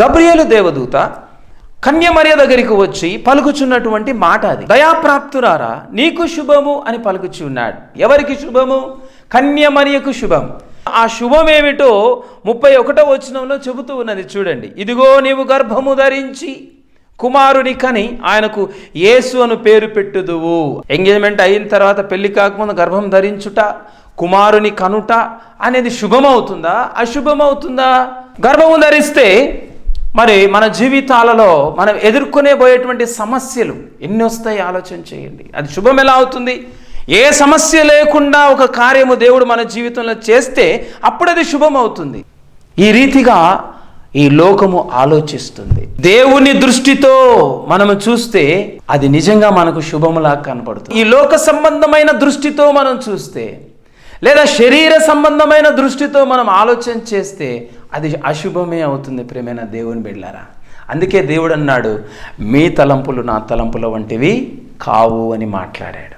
గబ్రియేలు దేవదూత కన్యమర్య దగ్గరికి వచ్చి పలుకుచున్నటువంటి మాట అది. దయాప్రాప్తురారా నీకు శుభము అని పలుకుచి ఉన్నాడు. ఎవరికి శుభము? కన్యమరియకు శుభం. ఆ శుభం ఏమిటో ముప్పై ఒకటో వచనంలో చెబుతూ ఉన్నది చూడండి. ఇదిగో నీవు గర్భము ధరించి కుమారుని కని ఆయనకు యేసు అను పేరు పెట్టుదువు. ఎంగేజ్మెంట్ అయిన తర్వాత పెళ్ళి కాకముందు గర్భం ధరించుట కుమారుని కనుట అనేది శుభమవుతుందా? అశుభమవుతుందా? గర్భము ధరిస్తే మరి మన జీవితాలలో మనం ఎదుర్కొనే పోయేటువంటి సమస్యలు ఎన్ని వస్తాయి ఆలోచన చేయండి. అది శుభం ఎలా అవుతుంది? ఏ సమస్య లేకుండా ఒక కార్యము దేవుడు మన జీవితంలో చేస్తే అప్పుడు అది శుభం అవుతుంది. ఈ రీతిగా ఈ లోకము ఆలోచిస్తుంది. దేవుని దృష్టితో మనము చూస్తే అది నిజంగా మనకు శుభములా కనపడుతుంది. ఈ లోక సంబంధమైన దృష్టితో మనం చూస్తే లేదా శరీర సంబంధమైన దృష్టితో మనం ఆలోచన చేస్తే అది అశుభమే అవుతుంది ప్రేమైన దేవుని బిడ్డారా అందుకే దేవుడు అన్నాడు మీ తలంపులు నా తలంపుల వంటివి కావు అని మాట్లాడాడు.